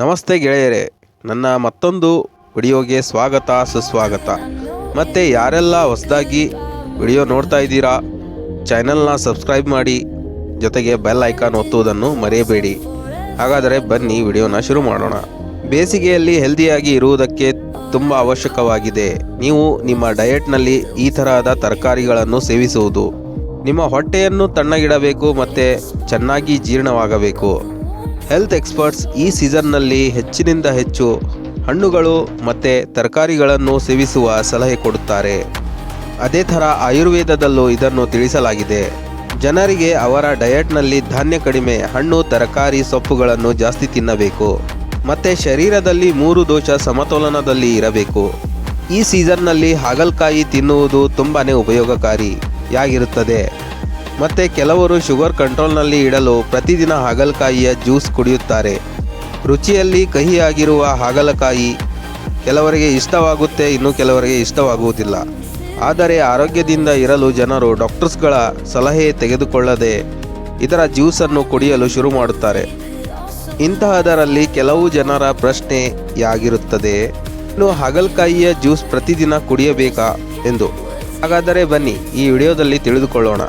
ನಮಸ್ತೆ ಗೆಳೆಯರೇ, ನನ್ನ ಮತ್ತೊಂದು ವಿಡಿಯೋಗೆ ಸ್ವಾಗತ, ಸುಸ್ವಾಗತ. ಮತ್ತು ಯಾರೆಲ್ಲ ಹೊಸದಾಗಿ ವಿಡಿಯೋ ನೋಡ್ತಾ ಇದ್ದೀರಾ, ಚಾನಲ್ನ ಸಬ್ಸ್ಕ್ರೈಬ್ ಮಾಡಿ, ಜೊತೆಗೆ ಬೆಲ್ ಐಕಾನ್ ಒತ್ತುವುದನ್ನು ಮರೆಯಬೇಡಿ. ಹಾಗಾದರೆ ಬನ್ನಿ ವಿಡಿಯೋನ ಶುರು ಮಾಡೋಣ. ಬೇಸಿಗೆಯಲ್ಲಿ ಹೆಲ್ದಿಯಾಗಿ ಇರುವುದಕ್ಕೆ ತುಂಬ ಅವಶ್ಯಕವಾಗಿದೆ. ನೀವು ನಿಮ್ಮ ಡಯೆಟ್ನಲ್ಲಿ ಈ ತರಹದ ತರಕಾರಿಗಳನ್ನು ಸೇವಿಸುವುದು. ನಿಮ್ಮ ಹೊಟ್ಟೆಯನ್ನು ತಣ್ಣಗಿಡಬೇಕು ಮತ್ತು ಚೆನ್ನಾಗಿ ಜೀರ್ಣವಾಗಬೇಕು. ಹೆಲ್ತ್ ಎಕ್ಸ್ಪರ್ಟ್ಸ್ ಈ ಸೀಸನ್ನಲ್ಲಿ ಹೆಚ್ಚಿನಿಂದ ಹೆಚ್ಚು ಹಣ್ಣುಗಳು ಮತ್ತು ತರಕಾರಿಗಳನ್ನು ಸೇವಿಸುವ ಸಲಹೆ ಕೊಡುತ್ತಾರೆ. ಅದೇ ಥರ ಆಯುರ್ವೇದದಲ್ಲೂ ಇದನ್ನು ತಿಳಿಸಲಾಗಿದೆ. ಜನರಿಗೆ ಅವರ ಡಯಟ್ನಲ್ಲಿ ಧಾನ್ಯ ಕಡಿಮೆ, ಹಣ್ಣು, ತರಕಾರಿ ಸೊಪ್ಪುಗಳನ್ನು ಜಾಸ್ತಿ ತಿನ್ನಬೇಕು. ಮತ್ತು ಶರೀರದಲ್ಲಿ ಮೂರು ದೋಷ ಸಮತೋಲನದಲ್ಲಿ ಇರಬೇಕು. ಈ ಸೀಸನ್ನಲ್ಲಿ ಹಾಗಲಕಾಯಿ ತಿನ್ನುವುದು ತುಂಬಾ ಉಪಯೋಗಕಾರಿಯಾಗಿರುತ್ತದೆ. ಮತ್ತು ಕೆಲವರು ಶುಗರ್ ಕಂಟ್ರೋಲ್ನಲ್ಲಿ ಇಡಲು ಪ್ರತಿದಿನ ಹಾಗಲಕಾಯಿಯ ಜ್ಯೂಸ್ ಕುಡಿಯುತ್ತಾರೆ. ರುಚಿಯಲ್ಲಿ ಕಹಿಯಾಗಿರುವ ಹಾಗಲಕಾಯಿ ಕೆಲವರಿಗೆ ಇಷ್ಟವಾಗುತ್ತೆ, ಇನ್ನು ಕೆಲವರಿಗೆ ಇಷ್ಟವಾಗುವುದಿಲ್ಲ. ಆದರೆ ಆರೋಗ್ಯದಿಂದ ಇರಲು ಜನರು ಡಾಕ್ಟರ್ಸ್ಗಳ ಸಲಹೆ ತೆಗೆದುಕೊಳ್ಳದೆ ಇದರ ಜ್ಯೂಸನ್ನು ಕುಡಿಯಲು ಶುರು ಮಾಡುತ್ತಾರೆ. ಇಂತಹದರಲ್ಲಿ ಕೆಲವು ಜನರ ಪ್ರಶ್ನೆಯಾಗಿರುತ್ತದೆ, ಇನ್ನು ಹಾಗಲಕಾಯಿಯ ಜ್ಯೂಸ್ ಪ್ರತಿದಿನ ಕುಡಿಯಬೇಕಾ ಎಂದು. ಹಾಗಾದರೆ ಬನ್ನಿ ಈ ವಿಡಿಯೋದಲ್ಲಿ ತಿಳಿದುಕೊಳ್ಳೋಣ.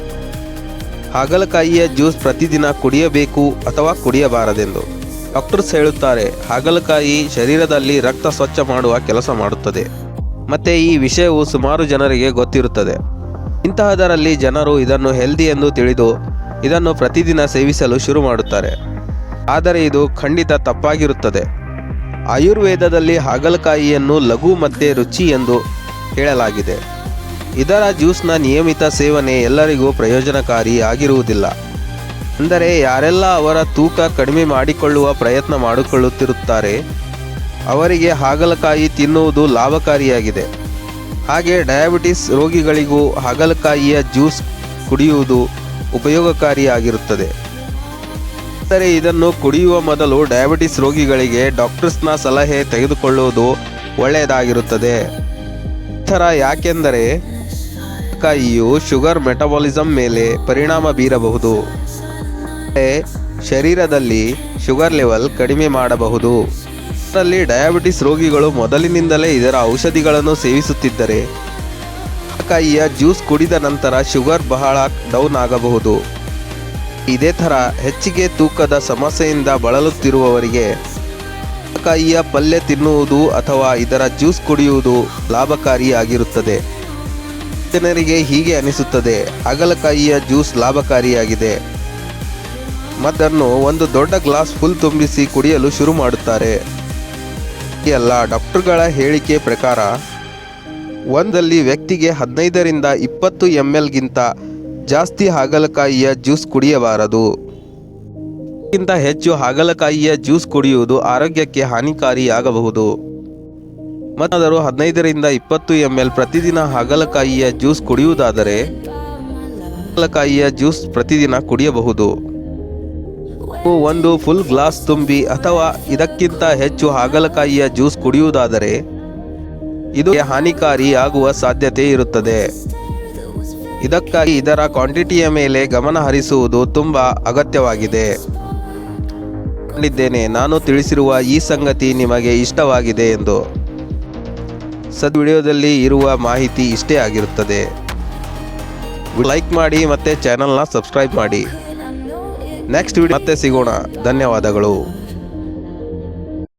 ಹಾಗಲಕಾಯಿಯ ಜ್ಯೂಸ್ ಪ್ರತಿದಿನ ಕುಡಿಯಬೇಕು ಅಥವಾ ಕುಡಿಯಬಾರದೆಂದು. ಡಾಕ್ಟರ್ಸ್ ಹೇಳುತ್ತಾರೆ, ಹಾಗಲಕಾಯಿ ಶರೀರದಲ್ಲಿ ರಕ್ತ ಸ್ವಚ್ಛ ಮಾಡುವ ಕೆಲಸ ಮಾಡುತ್ತದೆ. ಮತ್ತು ಈ ವಿಷಯವು ಸುಮಾರು ಜನರಿಗೆ ಗೊತ್ತಿರುತ್ತದೆ. ಇಂತಹದರಲ್ಲಿ ಜನರು ಇದನ್ನು ಹೆಲ್ದಿ ಎಂದು ತಿಳಿದು ಇದನ್ನು ಪ್ರತಿದಿನ ಸೇವಿಸಲು ಶುರು ಮಾಡುತ್ತಾರೆ. ಆದರೆ ಇದು ಖಂಡಿತ ತಪ್ಪಾಗಿರುತ್ತದೆ. ಆಯುರ್ವೇದದಲ್ಲಿ ಹಾಗಲಕಾಯಿಯನ್ನು ಲಘು ಮತ್ತು ರುಚಿ ಎಂದು ಹೇಳಲಾಗಿದೆ. ಇದರ ಜ್ಯೂಸ್ನ ನಿಯಮಿತ ಸೇವನೆ ಎಲ್ಲರಿಗೂ ಪ್ರಯೋಜನಕಾರಿ ಆಗಿರುವುದಿಲ್ಲ. ಅಂದರೆ ಯಾರೆಲ್ಲ ಅವರ ತೂಕ ಕಡಿಮೆ ಮಾಡಿಕೊಳ್ಳುವ ಪ್ರಯತ್ನ ಮಾಡಿಕೊಳ್ಳುತ್ತಿರುತ್ತಾರೆ, ಅವರಿಗೆ ಹಾಗಲಕಾಯಿ ತಿನ್ನುವುದು ಲಾಭಕಾರಿಯಾಗಿದೆ. ಹಾಗೆ ಡಯಾಬಿಟಿಸ್ ರೋಗಿಗಳಿಗೂ ಹಾಗಲಕಾಯಿಯ ಜ್ಯೂಸ್ ಕುಡಿಯುವುದು ಉಪಯೋಗಕಾರಿಯಾಗಿರುತ್ತದೆ. ಆದರೆ ಇದನ್ನು ಕುಡಿಯುವ ಮೊದಲು ಡಯಾಬಿಟಿಸ್ ರೋಗಿಗಳಿಗೆ ಡಾಕ್ಟರ್ಸ್ನ ಸಲಹೆ ತೆಗೆದುಕೊಳ್ಳುವುದು ಒಳ್ಳೆಯದಾಗಿರುತ್ತದೆ. ಥರ ಯಾಕೆಂದರೆ ಕಾಯಿಯು ಶುಗರ್ ಮೆಟಬಾಲಿಸಮ್ ಮೇಲೆ ಪರಿಣಾಮ ಬೀರಬಹುದು. ಶರೀರದಲ್ಲಿ ಶುಗರ್ ಲೆವೆಲ್ ಕಡಿಮೆ ಮಾಡಬಹುದು. ಇದರಲ್ಲಿ ಡಯಾಬಿಟಿಸ್ ರೋಗಿಗಳು ಮೊದಲಿನಿಂದಲೇ ಇದರ ಔಷಧಿಗಳನ್ನು ಸೇವಿಸುತ್ತಿದ್ದರೆ ಕಾಯಿಯ ಜ್ಯೂಸ್ ಕುಡಿದ ನಂತರ ಶುಗರ್ ಬಹಳ ಡೌನ್ ಆಗಬಹುದು. ಇದೇ ಥರ ಹೆಚ್ಚಿಗೆ ತೂಕದ ಸಮಸ್ಯೆಯಿಂದ ಬಳಲುತ್ತಿರುವವರಿಗೆ ಕಾಯಿಯ ಪಲ್ಯ ತಿನ್ನುವುದು ಅಥವಾ ಇದರ ಜ್ಯೂಸ್ ಕುಡಿಯುವುದು ಲಾಭಕಾರಿಯಾಗಿರುತ್ತದೆ. ಜನರಿಗೆ ಹೀಗೆ ಅನಿಸುತ್ತದೆ. ಹಾಗಲಕಾಯಿಯ ಜ್ಯೂಸ್ ಲಾಭಕಾರಿಯಾಗಿದೆ. ಮದ್ದನ್ನು ಒಂದು ದೊಡ್ಡ ಗ್ಲಾಸ್ ಫುಲ್ ತುಂಬಿಸಿ ಕುಡಿಯಲು ಶುರು ಮಾಡುತ್ತಾರೆ. ಎಲ್ಲ ಡಾಕ್ಟರ್ಗಳ ಹೇಳಿಕೆ ಪ್ರಕಾರ, ಒಂದಲ್ಲಿ ವ್ಯಕ್ತಿಗೆ ಹದಿನೈದರಿಂದ ಇಪ್ಪತ್ತು ಎಂ ಎಲ್ಗಿಂತ ಜಾಸ್ತಿ ಹಾಗಲಕಾಯಿಯ ಜ್ಯೂಸ್ ಕುಡಿಯಬಾರದು. ಗಿಂತ ಹೆಚ್ಚು ಹಾಗಲಕಾಯಿಯ ಜ್ಯೂಸ್ ಕುಡಿಯುವುದು ಆರೋಗ್ಯಕ್ಕೆ ಹಾನಿಕಾರಿಯಾಗಬಹುದು. ಮತ್ತಾದರೂ ಹದಿನೈದರಿಂದ ಇಪ್ಪತ್ತು ಎಂ ಎಲ್ ಪ್ರತಿದಿನ ಹಾಗಲಕಾಯಿಯ ಜ್ಯೂಸ್ ಕುಡಿಯುವುದಾದರೆ ಹಾಗಲಕಾಯಿಯ ಜ್ಯೂಸ್ ಪ್ರತಿದಿನ ಕುಡಿಯಬಹುದು. ಒಂದು ಫುಲ್ ಗ್ಲಾಸ್ ತುಂಬಿ ಅಥವಾ ಇದಕ್ಕಿಂತ ಹೆಚ್ಚು ಹಾಗಲಕಾಯಿಯ ಜ್ಯೂಸ್ ಕುಡಿಯುವುದಾದರೆ ಇದು ಹಾನಿಕಾರಿ ಆಗುವ ಸಾಧ್ಯತೆ ಇರುತ್ತದೆ. ಇದಕ್ಕಾಗಿ ಇದರ ಕ್ವಾಂಟಿಟಿಯ ಮೇಲೆ ಗಮನ ಹರಿಸುವುದು ತುಂಬ ಅಗತ್ಯವಾಗಿದೆ. ಕಂಡಿದ್ದೇನೆ, ನಾನು ತಿಳಿಸಿರುವ ಈ ಸಂಗತಿ ನಿಮಗೆ ಇಷ್ಟವಾಗಿದೆ ಎಂದು. ಸದ್ ವಿಡಿಯೋದಲ್ಲಿ ಇರುವ ಮಾಹಿತಿ ಇಷ್ಟೇ ಆಗಿರುತ್ತದೆ. ಲೈಕ್ ಮಾಡಿ ಮತ್ತು ಚಾನಲ್ನ ಸಬ್ಸ್ಕ್ರೈಬ್ ಮಾಡಿ. ನೆಕ್ಸ್ಟ್ ವಿಡಿಯೋ ಮತ್ತೆ ಸಿಗೋಣ. ಧನ್ಯವಾದಗಳು.